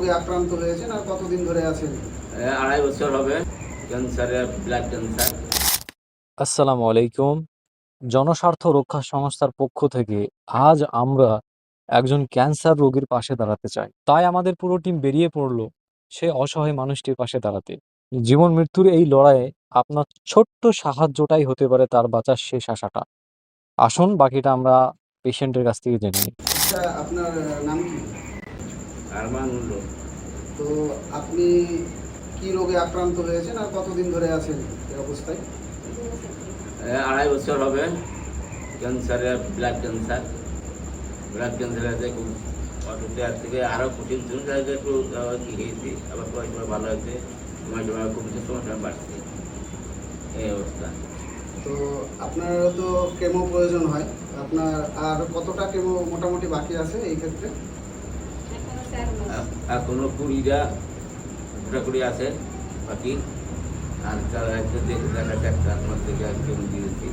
রোগে আক্রান্ত হয়েছেন আর কতদিন ধরে আছেন? আড়াই বছর হবে। ক্যান্সারের ব্লাড ক্যান্সার আসসালামু আলাইকুম। জনস্বার্থ রক্ষা সংস্থার পক্ষ থেকে আজ আমরা একজন ক্যান্সার রোগীর পাশে দাঁড়াতে চাই। তাই আমাদের পুরো টিম বেরিয়ে পড়ল সে অসহায় মানুষটির পাশে দাঁড়াতে। জীবন মৃত্যুর এই লড়াইয়ে আপনার ছোট্ট সাহায্যটাই হতে পারে তার বাঁচার শেষ আশাটা। আসুন বাকিটা আমরা পেশেন্টের কাছ থেকে জেনে নিই। আচ্ছা আপনার নাম কি? আরমান মূল্য তো আপনি কি রোগে আক্রান্ত হয়েছেন আর কতদিন ধরে আছেন এই অবস্থায়? আড়াই বছর হবে। ক্যান্সারের ব্লাড ক্যান্সার। ব্লাড ক্যান্সার আছে খুব আর থেকে আরও কঠিন ছিল তাই একটু কি খেয়েছি আবার সময় সময় ভালো হয়েছে সময় সময় কমছে সময় সময় বাড়ছে। এই অবস্থা। তো আপনার তো কেমো প্রয়োজন হয়। আপনার আর কতটা কেমো মোটামুটি বাকি আছে এই ক্ষেত্রে? এখনও কুড়িটা দুটা কুড়ি আছে বাকি। আর তারা একটু দেখে দেখা একটা আমার থেকে একজন দিয়েছি।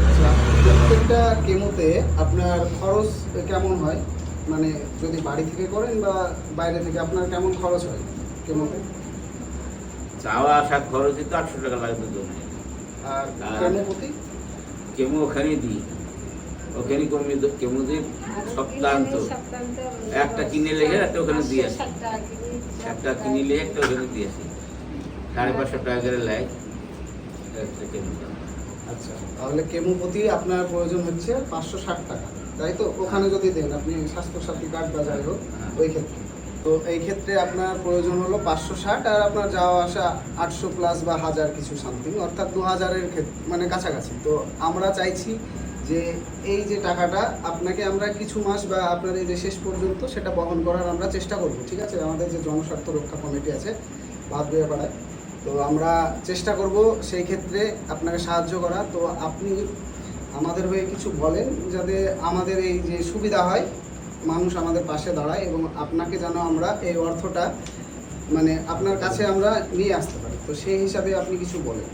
আচ্ছা, প্রত্যেকটা কেমোতে আপনার খরচ কেমন হয়? মানে যদি বাড়ি থেকে করেন বা বাইরে থেকে আপনার কেমন খরচ হয় কেমোতে? যাওয়া আসা খরচই তো আটশো টাকা লাগবে জন্য আর কেমো প্রতি? কেমো ওখানে দিই। ওখানে কমে কেমো দিই সপ্তাহান্ত। একটা কিনে লেগে একটা ওখানে দিয়ে আসি। একটা কিনে লেগে একটা ওখানে দিয়ে আসি। সাড়ে পাঁচশো টাকা করে একটা কেমো আচ্ছা তাহলে কেমো প্রতি আপনার প্রয়োজন হচ্ছে পাঁচশো ষাট টাকা। তাই তো? ওখানে যদি দেন আপনি স্বাস্থ্যসাথী কার্ড বা যাই হোক ওই ক্ষেত্রে। তো এই ক্ষেত্রে আপনার প্রয়োজন হলো পাঁচশো ষাট আর আপনার যাওয়া আসা আটশো প্লাস বা হাজার কিছু সামথিং অর্থাৎ দু হাজারের ক্ষেত্রে মানে কাছাকাছি। তো আমরা চাইছি যে এই যে টাকাটা আপনাকে আমরা কিছু মাস বা আপনার এই যে শেষ পর্যন্ত সেটা বহন করার আমরা চেষ্টা করব, ঠিক আছে? আমাদের যে জনস্বার্থ রক্ষা কমিটি আছে বাদবিয়া পাড়ায় তো আমরা চেষ্টা করব সেই ক্ষেত্রে আপনাকে সাহায্য করা। তো আপনি আমাদের হয়ে কিছু বলেন যাতে আমাদের এই যে সুবিধা হয়, মানুষ আমাদের পাশে দাঁড়ায় এবং আপনাকে যেন আমরা এই অর্থটা মানে আপনার কাছে আমরা নিয়ে আসতে পারি। তো সেই হিসাবে আপনি কিছু বলেন।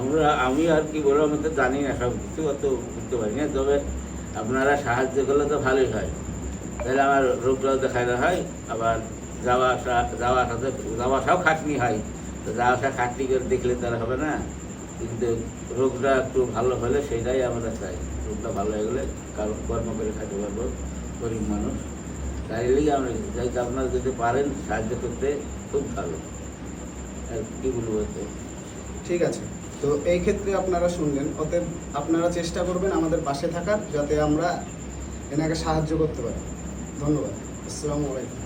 আমরা, আমি আর কি বলব, আমি তো জানি না, সব কিছু অত বুঝতে পারি না, তবে আপনারা সাহায্য করলে তো ভালোই হয়। তাহলে আমার রোগটাও দেখানো হয়, আবার যাওয়া আসা, যাওয়া আসাতে, যাওয়া আসাও খাটনি হয়। তো যাওয়া আসা খাটনি করে দেখলে তার হবে না, কিন্তু রোগটা একটু ভালো হলে সেটাই আমরা চাই। রোগটা ভালো হয়ে গেলে কারণ কর্ম করে খাইতে পারব, গরিব মানুষ। তাই লেগে আমরা চাই আপনারা যদি পারেন সাহায্য করতে, খুব ভালো। আর কি বলব ঠিক আছে। তো এই ক্ষেত্রে আপনারা শুনবেন অতএব আপনারা চেষ্টা করবেন আমাদের পাশে থাকার, যাতে আমরা এনাকে সাহায্য করতে পারি। ধন্যবাদ। আসসালামু আলাইকুম।